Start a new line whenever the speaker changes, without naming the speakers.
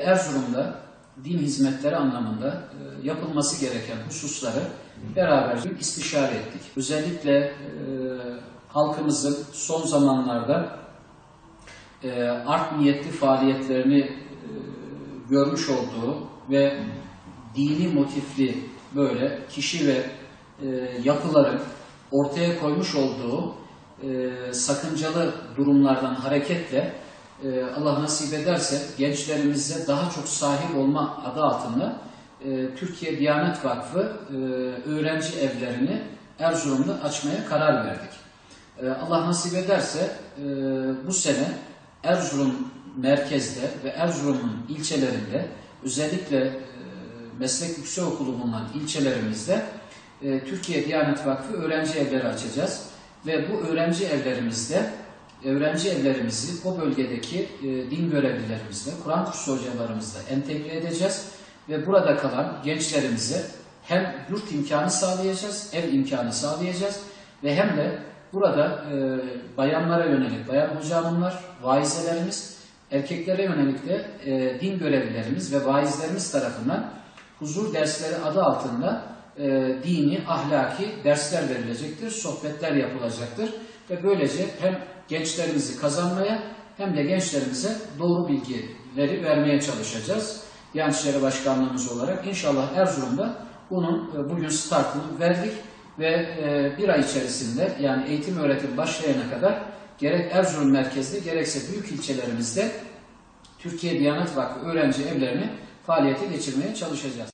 Erzurum'da din hizmetleri anlamında e, yapılması gereken hususları beraber istişare ettik. Özellikle e, halkımızın son zamanlarda e, art niyetli faaliyetlerini görmüş olduğu ve dini motifli böyle kişi ve yapıların ortaya koymuş olduğu sakıncalı durumlardan hareketle e, Allah nasip ederse gençlerimize daha çok sahip olma adı altında e, Türkiye Diyanet Vakfı e, öğrenci evlerini Erzurum'da açmaya karar verdik. E, Allah nasip ederse e, bu sene Erzurum merkezde ve Erzurum'un ilçelerinde özellikle e, meslek yüksekokulu bulunan ilçelerimizde e, Türkiye Diyanet Vakfı öğrenci evleri açacağız. Ve bu öğrenci evlerimizde öğrenci evlerimizi o bölgedeki e, din görevlilerimizle, Kur'an kursu hocalarımızla entegre edeceğiz ve burada kalan gençlerimize hem yurt imkanı sağlayacağız, ev imkanı sağlayacağız ve hem de burada e, bayanlara yönelik bayan hoca hanımlar, vaizelerimiz, erkeklere yönelik de e, din görevlilerimiz ve vaizlerimiz tarafından huzur dersleri adı altında e, dini, ahlaki dersler verilecektir, sohbetler yapılacaktır ve böylece hem gençlerimizi kazanmaya hem de gençlerimize doğru bilgileri vermeye çalışacağız. Diyanet İşleri Başkanlığımız olarak inşallah Erzurum'da bunun e, bugün startını verdik ve e, bir ay içerisinde yani eğitim öğretim başlayana kadar gerek Erzurum merkezde gerekse büyük ilçelerimizde Türkiye Diyanet Vakfı öğrenci evlerini faaliyete geçirmeye çalışacağız.